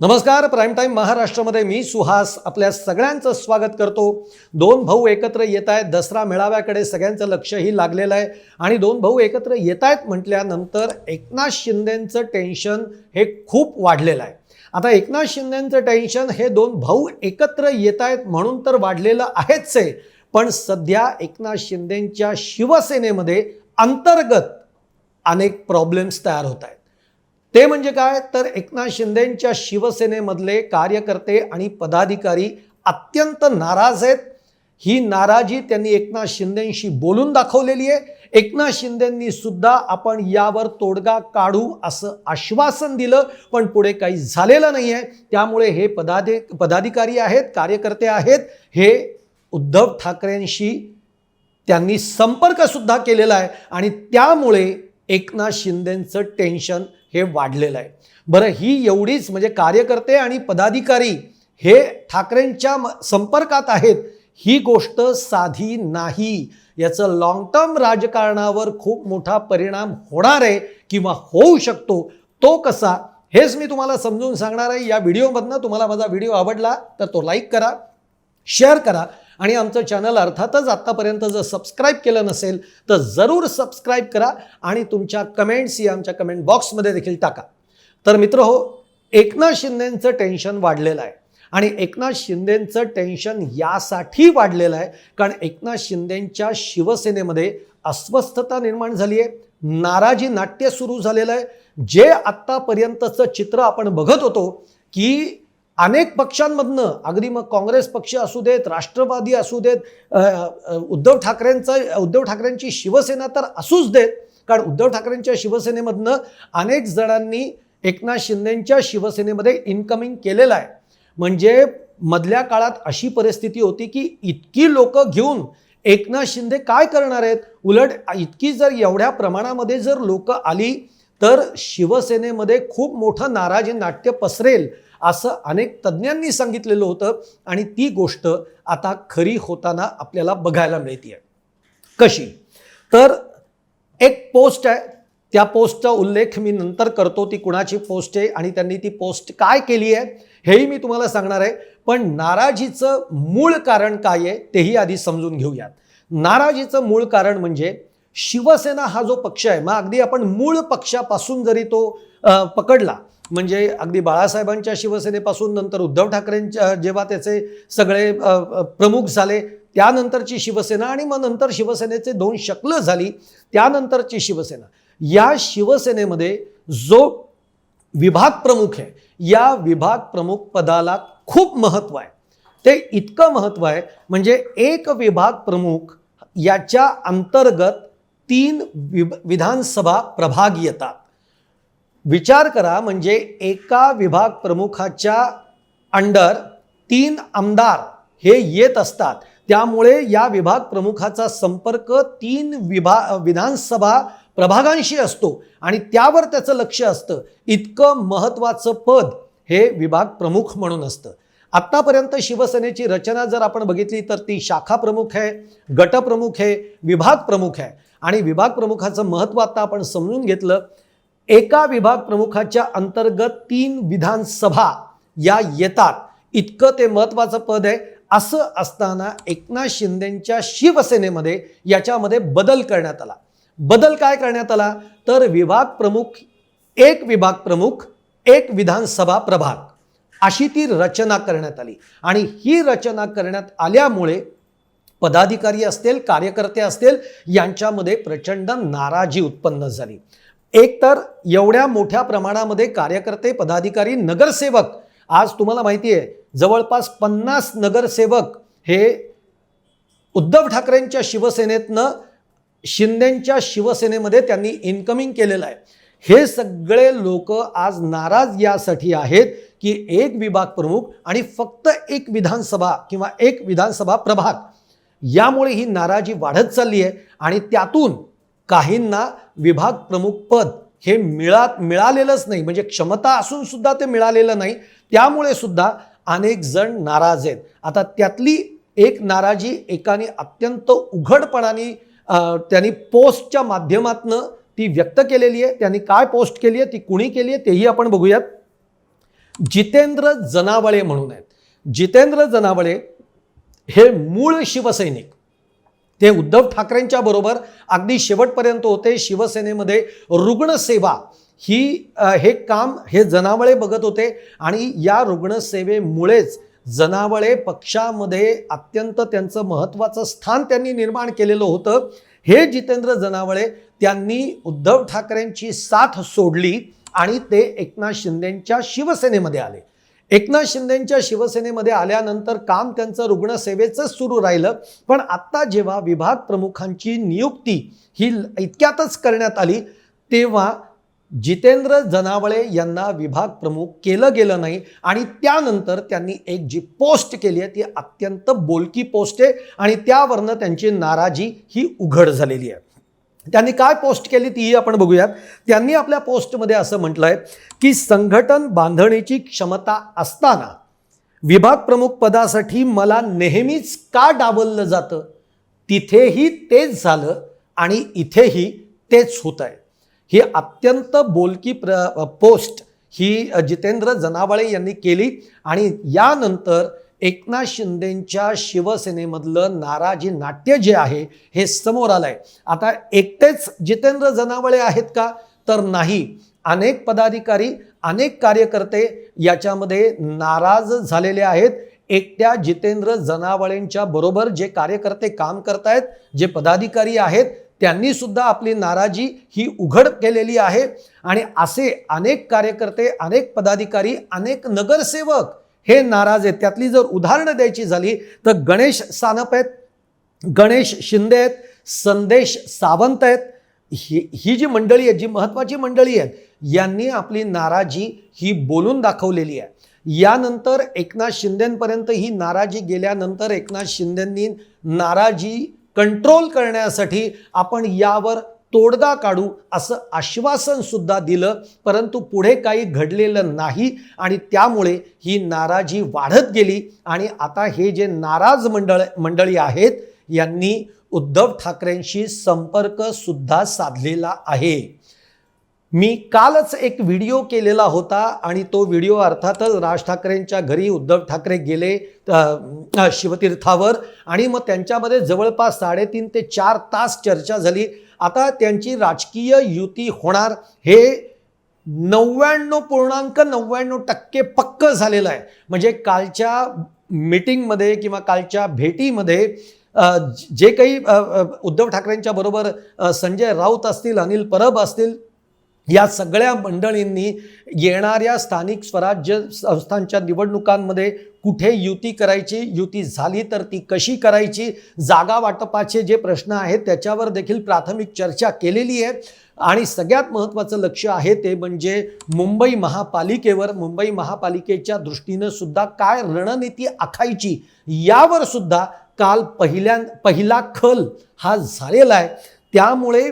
नमस्कार prime time महाराष्ट्रामध्ये मी सुहास आपल्या सगळ्यांचं स्वागत करतो. दोन भाऊ एकत्र येत आहेत दसरा मेळाव्याकडे सगळ्यांचं लक्षही लागलेलं आहे. आणि दोन भाऊ एकत्र येत आहेत म्हटल्यानंतर एकनाथ शिंदेंचं टेन्शन हे खूप वाढलेलं आहे. आता एकनाथ शिंदेंचं टेन्शन हे दोन भाऊ एकत्र येत आहेत म्हणून तर वाढलेलं आहेच आहे पण सध्या एकनाथ शिंदेंच्या शिवसेनेमध्ये अंतर्गत अनेक प्रॉब्लेम्स तयार होत आहेत. ते म्हणजे काय? तर एकनाथ शिंदेंच्या शिवसेनेमधले कार्यकर्ते आणि पदाधिकारी अत्यंत नाराज आहेत. ही नाराजी त्यांनी एकनाथ शिंदेंशी बोलून दाखवलेली आहे. एकनाथ शिंदेंनी सुद्धा आपण यावर तोडगा काढू असं आश्वासन दिलं पण पुढे काही झालेलं नाही आहे त्यामुळे हे पदाधि पदाधिकारी आहेत कार्यकर्ते आहेत हे उद्धव ठाकरेंशी त्यांनी संपर्कसुद्धा केलेला आहे. आणि त्यामुळे एकनाथ शिंदेंचं टेन्शन हे वाढलेलं आहे. बरं ही एवढीच म्हणजे कार्यकर्ते आणि पदाधिकारी हे ठाकरेंच्या म- संपर्कात आहेत. ही गोष्ट साधी नाही. याचं लॉंग टर्म राजकारणावर खूप मोठा परिणाम होणार आहे किंवा होऊ शकतो. तो कसा हेच मी तुम्हाला समजून सांगणार आहे. या व्हिडिओमधनं तुम्हाला माझा व्हिडिओ आवडला तर तो लाईक करा शेअर करा. आणि आमचं चॅनल अर्थातच आत्तापर्यंत जर सबस्क्राईब केलं नसेल तर जरूर सबस्क्राईब करा आणि तुमच्या कमेंट्स या आमच्या कमेंट बॉक्समध्ये देखील टाका. तर मित्र हो एकनाथ शिंदेंचं टेन्शन वाढलेलं आहे. आणि एकनाथ शिंदेंचं टेन्शन यासाठी वाढलेलं आहे कारण एकनाथ शिंदेंच्या शिवसेनेमध्ये अस्वस्थता निर्माण झाली आहे नाराजी नाट्य सुरू झालेलं आहे. जे आत्तापर्यंतचं चित्र आपण बघत होतो की अनेक पक्षांमधनं अगदी मग काँग्रेस पक्ष असू देत राष्ट्रवादी असू देत उद्धव ठाकरेंचं उद्धव ठाकरेंची शिवसेना तर असूच देत कारण उद्धव ठाकरेंच्या शिवसेनेमधनं अनेक जणांनी एकनाथ शिंदेंच्या शिवसेनेमध्ये इन्कमिंग केलेलं आहे. म्हणजे मधल्या काळात अशी परिस्थिती होती की इतकी लोक घेऊन एकनाथ शिंदे काय करणार आहेत? उलट इतकी जर एवढ्या प्रमाणामध्ये जर लोक आली तर शिवसेनेमध्ये खूप मोठं नाराजी नाट्य पसरेल. असं अनेक तज्ज्ञांनी सांगितलेलं होतं आणि ती गोष्ट आता खरी होताना आपल्याला बघायला मिळते कशी? तर एक पोस्ट आहे त्या पोस्टचा उल्लेख मी नंतर करतो ती कुणाची पोस्ट आहे आणि त्यांनी ती पोस्ट काय केली आहे हेही मी तुम्हाला सांगणार आहे. पण नाराजीचं मूळ कारण काय आहे तेही आधी समजून घेऊयात. नाराजीचं मूळ कारण म्हणजे शिवसेना हा जो पक्ष आहे मग अगदी आपण मूळ पक्षापासून जरी तो पकडला म्हणजे अगदी बाळासाहेबांच्या शिवसेनेपासून नंतर उद्धव ठाकरेंच्या जेव्हा त्याचे सगळे प्रमुख झाले त्यानंतरची शिवसेना आणि मग नंतर शिवसेनेचे दोन शकलं झाली त्यानंतरची शिवसेना. या शिवसेनेमध्ये जो विभाग प्रमुख आहे या विभाग प्रमुख पदाला खूप महत्त्व आहे. ते इतकं महत्त्व आहे म्हणजे एक विभाग प्रमुख याच्या अंतर्गत तीन विभ विधानसभा प्रभाग येतात. विचार करा म्हणजे एका विभाग प्रमुखाच्या अंडर तीन आमदार हे येत असतात. त्यामुळे या विभाग प्रमुखाचा संपर्क तीन विभा विधानसभा प्रभागांशी असतो आणि त्यावर त्याचं लक्ष असतं. इतकं महत्त्वाचं पद हे विभाग प्रमुख म्हणून असतं. आत्तापर्यंत शिवसेनेची रचना जर आपण बघितली तर ती शाखा प्रमुख आहे गटप्रमुख आहे विभाग प्रमुख आहे. आणि विभाग प्रमुखाचं महत्त्व आता आपण समजून घेतलं. एका विभाग प्रमुखाच्या अंतर्गत तीन विधानसभा या येतात. इतकं ते महत्त्वाचं पद आहे. असं असताना एकनाथ शिंदेंच्या शिवसेनेमध्ये याच्यामध्ये बदल करण्यात आला. बदल काय करण्यात आला? तर विभाग प्रमुख एक विभाग प्रमुख एक विधानसभा प्रभाग. अशी ती रचना करण्यात आली. आणि ही रचना करण्यात आल्यामुळे पदाधिकारी असतील कार्यकर्ते असतील यांच्यामध्ये प्रचंड नाराजी उत्पन्न झाली. एक तर एवढ्या मोठ्या प्रमाणामध्ये कार्यकर्ते पदाधिकारी नगरसेवक आज तुम्हाला माहिती आहे जवळपास पन्नास नगरसेवक हे उद्धव ठाकरेंच्या शिवसेनेतनं शिंदेंच्या शिवसेनेमध्ये त्यांनी इन्कमिंग केलेलं आहे. हे सगळे लोक आज नाराज यासाठी आहेत की एक विभाग प्रमुख आणि फक्त एक विधानसभा किंवा एक विधानसभा प्रभाग. यामुळे ही नाराजी वाढत चालली आहे आणि त्यातून काहींना विभाग प्रमुख पद हे मिळा मिळालेलंच नाही. म्हणजे क्षमता असून सुद्धा ते मिळालेलं नाही. त्यामुळे सुद्धा अनेक जण नाराज आहेत. आता त्यातली एक नाराजी एकाने अत्यंत उघडपणाने त्यांनी पोस्टच्या माध्यमातनं ती व्यक्त केलेली आहे. त्यांनी काय पोस्ट केली आहे ती कुणी केली आहे तेही आपण बघूयात. जितेंद्र जनावळे म्हणून आहेत. जितेंद्र जनावळे हे मूळ शिवसैनिक. ते उद्धव ठाकरेंच्या बरोबर अगदी शेवटपर्यंत होते. शिवसेनेमध्ये रुग्णसेवा ही हे काम हे जनावळे बघत होते आणि या रुग्णसेवेमुळेच जनावळे पक्षामध्ये अत्यंत त्यांचं महत्त्वाचं स्थान त्यांनी निर्माण केलेलं होतं. हे जितेंद्र जनावळे त्यांनी उद्धव ठाकरेंची साथ सोडली आणि ते एकनाथ शिंदेंच्या शिवसेनेमध्ये आले. एकनाथ शिंदेंच्या शिवसेनेमध्ये आल्यानंतर काम त्यांचं रुग्णसेवेचंच सुरू राहिलं. पण आत्ता जेव्हा विभाग प्रमुखांची नियुक्ती ही इतक्यातच करण्यात आली तेव्हा जितेंद्र जनावळे यांना विभाग प्रमुख केलं गेलं नाही. आणि त्यानंतर त्यांनी एक जी पोस्ट केली आहे ती अत्यंत बोलकी पोस्ट आहे. आणि त्यावरनं त्यांची नाराजी ही उघड झालेली आहे. त्यांनी काय पोस्ट केली तीही आपण बघूयात. त्यांनी आपल्या पोस्टमध्ये असं म्हटलं आहे की संघटन बांधणीची क्षमता असताना विभाग प्रमुख पदासाठी मला नेहमीच का डावललं जातं? तिथेही तेच झालं आणि इथेही तेच होत आहे ही अत्यंत बोलकी प्र पोस्ट ही जितेंद्र जनावळे यांनी केली आणि यानंतर एकनाथ शिंदेंच्या शिवसेनेमधलं नाराजी नाट्य जे आहे हे समोर आलंय. आता एकटेच जितेंद्र जनावळे आहेत का? तर नाही. अनेक पदाधिकारी अनेक कार्यकर्ते याच्यामध्ये नाराज झालेले आहेत. एकट्या जितेंद्र जनावळेंच्या बरोबर जे कार्यकर्ते काम करतायत जे पदाधिकारी आहेत त्यांनी सुद्धा आपली नाराजी ही उघड केलेली आहे. आणि असे अनेक कार्यकर्ते अनेक पदाधिकारी अनेक नगरसेवक हे नाराज आहेत. त्यातली जर उदाहरणं द्यायची झाली तर गणेश सानप आहेत गणेश शिंदे आहेत संदेश सावंत आहेत. ही ही जी मंडळी आहे जी महत्त्वाची मंडळी आहेत यांनी आपली नाराजी ही बोलून दाखवलेली आहे. यानंतर एकनाथ शिंदेपर्यंत ही नाराजी गेल्यानंतर एकनाथ शिंदेंनी नाराजी कंट्रोल करण्यासाठी आपण यावर तोडगा काढू असं आश्वासन सुद्धा दिलं परंतु पुढे काही घडलेलं नाही आणि त्यामुळे ही नाराजी वाढत गेली. आणि आता हे जे नाराज मंडळ मंडळी आहेत यांनी उद्धव ठाकरेंशी संपर्क सुद्धा साधलेला आहे. मी कालच एक व्हिडिओ केलेला होता आणि तो व्हिडिओ अर्थातच राज ठाकरेंच्या घरी उद्धव ठाकरे गेले शिवतीर्थावर आणि मग त्यांच्यामध्ये जवळपास साडेतीन ते चार तास चर्चा झाली. आता त्यांची राजकीय युती होणार हे नव्याण्णव पूर्णांक नव्याण्णव टक्के पक्क झालेलं आहे. म्हणजे कालच्या मीटिंगमध्ये किंवा कालच्या भेटीमध्ये जे काही उद्धव ठाकरेंच्या बरोबर संजय राऊत असतील अनिल परब असतील या सगळ्या मंडळींनी येणाऱ्या स्थानिक स्वराज्य संस्थांच्या निवडणुकांमध्ये कुठे युती करायची युती झाली तर ती कशी करायची जागा वाटपाचे जे प्रश्न आहेत त्याच्यावर देखील प्राथमिक चर्चा केलेली आहे. आणि सगळ्यात महत्त्वाचं लक्ष आहे ते म्हणजे मुंबई महापालिकेवर मुंबई महापालिकेच्या दृष्टीनं सुद्धा काय रणनीती आखायची यावर सुद्धा काल पहिल्या पहिला खल हा झालेला आहे. त्यामुळे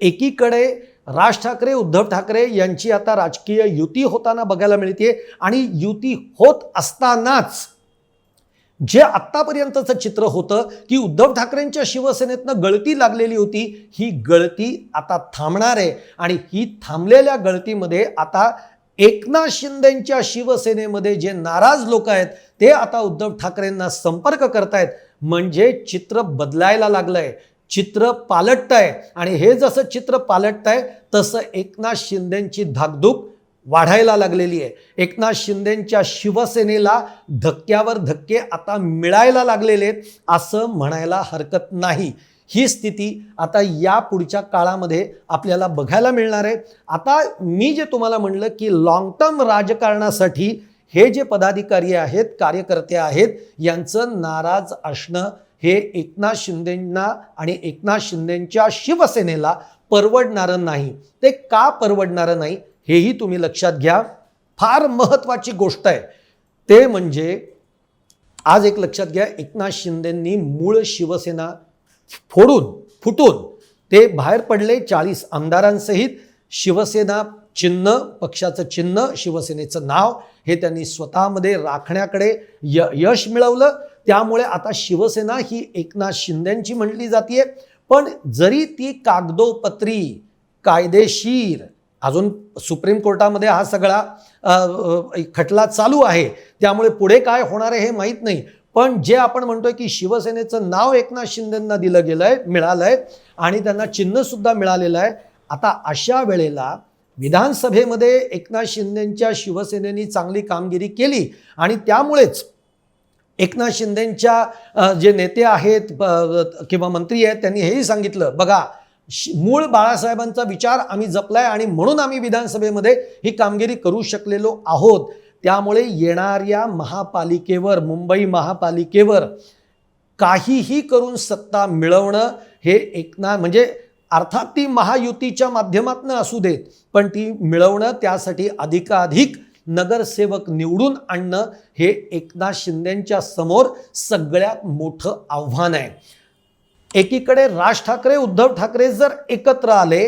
एकीकडे राज ठाकरे उद्धव ठाकरे यांची आता राजकीय युती होताना बघायला मिळते आणि युती होत असतानाच जे आत्तापर्यंतचं चित्र होतं की उद्धव ठाकरेंच्या शिवसेनेतनं गळती लागलेली होती ही गळती आता थांबणार आहे. आणि ही थांबलेल्या गळतीमध्ये आता एकनाथ शिंदेंच्या शिवसेनेमध्ये जे नाराज लोक आहेत ते आता उद्धव ठाकरेंना संपर्क करतायत. म्हणजे चित्र बदलायला लागलंय. चित्र पालटतंय. आणि हे जसं चित्र पालटतंय तसं एकनाथ शिंदेंची धाकधूक वाढायला लागलेली आहे. एकनाथ शिंदेंच्या शिवसेनेला धक्क्यावर धक्के आता मिळायला लागलेले आहेत असं म्हणायला हरकत नाही. ही स्थिती आता या पुढच्या काळामध्ये आपल्याला बघायला मिळणार आहे. आता मी जे तुम्हाला म्हणलं की लॉंग टर्म राजकारणासाठी हे जे पदाधिकारी आहेत कार्यकर्ते आहेत यांचं नाराज असणं हे एकनाथ शिंदेंना आणि एकनाथ शिंदेंच्या शिवसेनेला परवडणारं नाही. ते का परवडणारं नाही हेही तुम्ही लक्षात घ्या. फार महत्त्वाची गोष्ट आहे. ते म्हणजे आज एक लक्षात घ्या एकनाथ शिंदेंनी मूळ शिवसेना फोडून फुटून ते बाहेर पडले चाळीस आमदारांसहित. शिवसेना चिन्ह पक्षाचं चिन्ह शिवसेनेचं नाव हे त्यांनी स्वतःमध्ये राखण्याकडे य यश मिळवलं. त्यामुळे आता शिवसेना ही एकनाथ शिंदेंची म्हटली जाते पण जरी ती कागदोपत्री कायदेशीर अजून सुप्रीम कोर्टामध्ये हा सगळा खटला चालू आहे. त्यामुळे पुढे काय होणार आहे हे माहीत नाही. पण जे आपण म्हणतोय की शिवसेनेचं नाव एकनाथ शिंदेंना दिलं गेलं आहे मिळालं आहे आणि त्यांना चिन्हसुद्धा मिळालेलं आहे. आता अशा वेळेला विधानसभेमध्ये एकनाथ शिंदेंच्या शिवसेनेनी चांगली कामगिरी केली आणि त्यामुळेच एकनाथ शिंदेंच्या जे नेते आहेत किंवा मंत्री आहेत त्यांनी हेही सांगितलं बघा श- मूळ बाळासाहेबांचा विचार आम्ही जपलाय आणि म्हणून आम्ही विधानसभेमध्ये ही कामगिरी करू शकलेलो आहोत. त्यामुळे येणाऱ्या महापालिकेवर मुंबई महापालिकेवर काहीही करून सत्ता मिळवणं हे एकनाथ म्हणजे अर्थात ती महायुतीच्या माध्यमातून असू देत पण ती मिळवणं त्यासाठी अधिकाधिक नगरसेवक निवडून आणणं हे एकनाथ शिंदेच्या समोर सगळ्यात मोठं आव्हान आहे. एकीकडे राज ठाकरे उद्धव ठाकरे जर एकत्र आले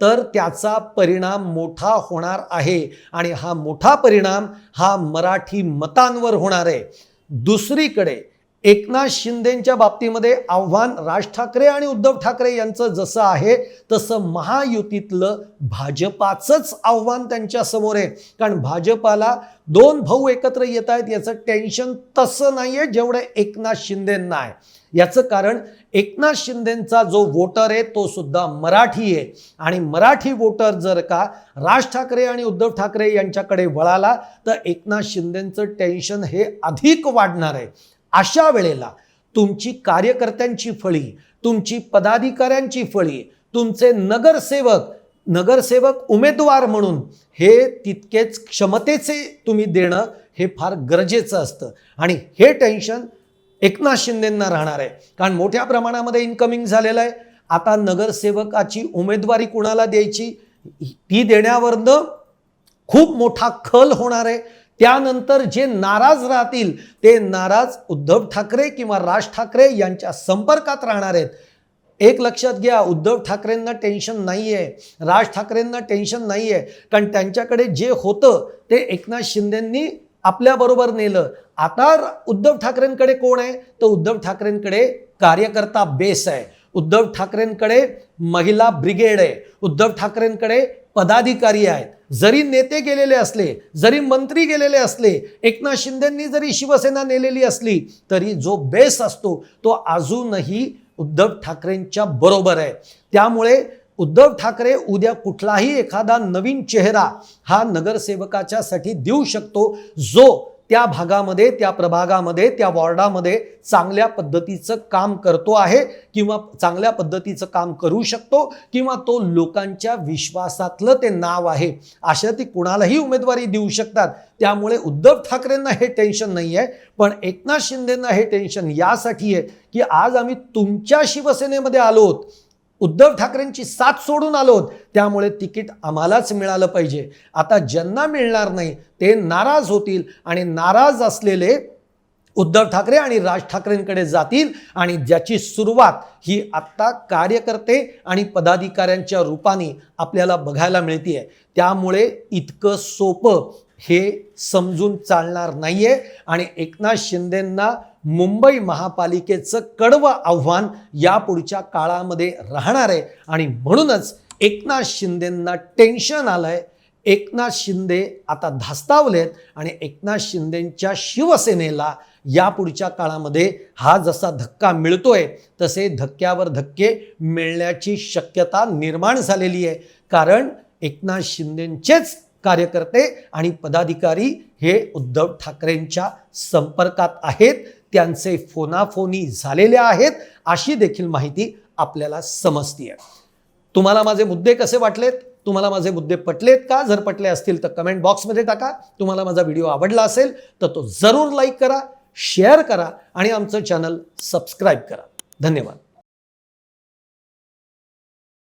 तर त्याचा परिणाम मोठा होणार आहे आणि हा मोठा परिणाम हा मराठी मतांवर होणार आहे. दुसरीकडे एकनाथ शिंदेंच्या बाबतीमध्ये आव्हान राज ठाकरे आणि उद्धव ठाकरे यांचं जसं आहे तसं महायुतीतलं भाजपाचंच आव्हान त्यांच्यासमोर आहे. कारण भाजपाला दोन भाऊ एकत्र येत आहेत याचं टेन्शन तसं नाही आहे जेवढं एकनाथ शिंदेंना आहे. याचं कारण एकनाथ शिंदेंचा जो वोटर आहे तो सुद्धा मराठी आहे. आणि मराठी वोटर जर का राज ठाकरे आणि उद्धव ठाकरे यांच्याकडे वळाला तर एकनाथ शिंदेंचं टेन्शन हे अधिक वाढणार आहे. अशा वेळेला तुमची कार्यकर्त्यांची फळी तुमची पदाधिकाऱ्यांची फळी तुमचे नगरसेवक नगरसेवक उमेदवार म्हणून हे तितकेच क्षमतेचे तुम्ही देणं हे फार गरजेचं असतं. आणि हे टेन्शन एकनाथ शिंदेंना राहणार आहे. कारण मोठ्या प्रमाणामध्ये इन्कमिंग झालेलं आहे. आता नगरसेवकाची उमेदवारी कुणाला द्यायची? ती देण्यावरनं खूप मोठा खल होणार आहे. त्यानंतर जे नाराज राहतील ते नाराज उद्धव ठाकरे किंवा राज ठाकरे यांच्या संपर्कात राहणार आहेत. एक लक्षात घ्या उद्धव ठाकरेंना टेन्शन नाही आहे राज ठाकरेंना टेन्शन नाही आहे कारण त्यांच्याकडे जे होतं ते एकनाथ शिंदेंनी आपल्याबरोबर नेलं. आता उद्धव ठाकरेंकडे कोण आहे? तर उद्धव ठाकरेंकडे कार्यकर्ता बेस आहे. उद्धव ठाकरेंकडे महिला ब्रिगेड आहे. उद्धव ठाकरेंकडे पदाधिकारी आहेत. जरी नेते गेलेले असले जरी मंत्री गेलेले असले एकनाथ शिंदेंनी जरी शिवसेना नेलेली असली तरी जो बेस असतो तो अजूनही उद्धव ठाकरेंच्या बरोबर आहे. त्यामुळे उद्धव ठाकरे उद्या कुठलाही एखादा नवीन चेहरा हा नगरसेवकाच्यासाठी देऊ शकतो जो त्या भागामध्ये त्या प्रभागामध्ये त्या वॉर्डामध्ये चांगल्या पद्धतीचं काम करतो आहे किंवा चांगल्या पद्धतीचं काम करू शकतो किंवा तो लोकांच्या विश्वासातलं ते नाव आहे. अशा ती कुणालाही उमेदवारी देऊ शकतात. त्यामुळे उद्धव ठाकरेंना हे टेन्शन नाही आहे पण एकनाथ शिंदेंना हे टेन्शन यासाठी आहे की आज आम्ही तुमच्या शिवसेनेमध्ये आलोत उद्धव ठाकरेंची साथ सोडून आलोत त्यामुळे तिकीट आम्हालाच मिळालं पाहिजे. आता ज्यांना मिळणार नाही ते नाराज होतील आणि नाराज असलेले उद्धव ठाकरे आणि राज ठाकरेंकडे जातील आणि ज्याची सुरुवात ही आत्ता कार्यकर्ते आणि पदाधिकाऱ्यांच्या रूपाने आपल्याला बघायला मिळते त्यामुळे इतकं सोपं हे समजून चालणार नाही आहे आणि एकनाथ शिंदेंना मुंबई महापालिकेचं कडवं आव्हान यापुढच्या काळामध्ये राहणार आहे. आणि म्हणूनच एकनाथ शिंदेंना टेन्शन आलं आहे एकनाथ शिंदे आता धास्तावलेत आणि एकनाथ शिंदेंच्या शिवसेनेला यापुढच्या काळामध्ये हा जसा धक्का मिळतोय तसे धक्क्यावर धक्के मिळण्याची शक्यता निर्माण झालेली आहे. कारण एकनाथ शिंदेंचेच कार्यकर्ते आणि पदाधिकारी हे उद्धव ठाकरेंच्या संपर्कात आहेत. त्यांचे फोनाफोनी झालेले आहेत. अशी देखील माहिती आपल्याला समजते तुम्हाला माझे मुद्दे कसे वाटलेत? तुम्हाला माझे मुद्दे पटलेत का? जर पटले असतील तर कमेंट बॉक्समध्ये टाका. तुम्हाला माझा व्हिडिओ आवडला असेल तर तो जरूर लाईक करा शेअर करा आणि आमचं चॅनल सबस्क्राईब करा. धन्यवाद.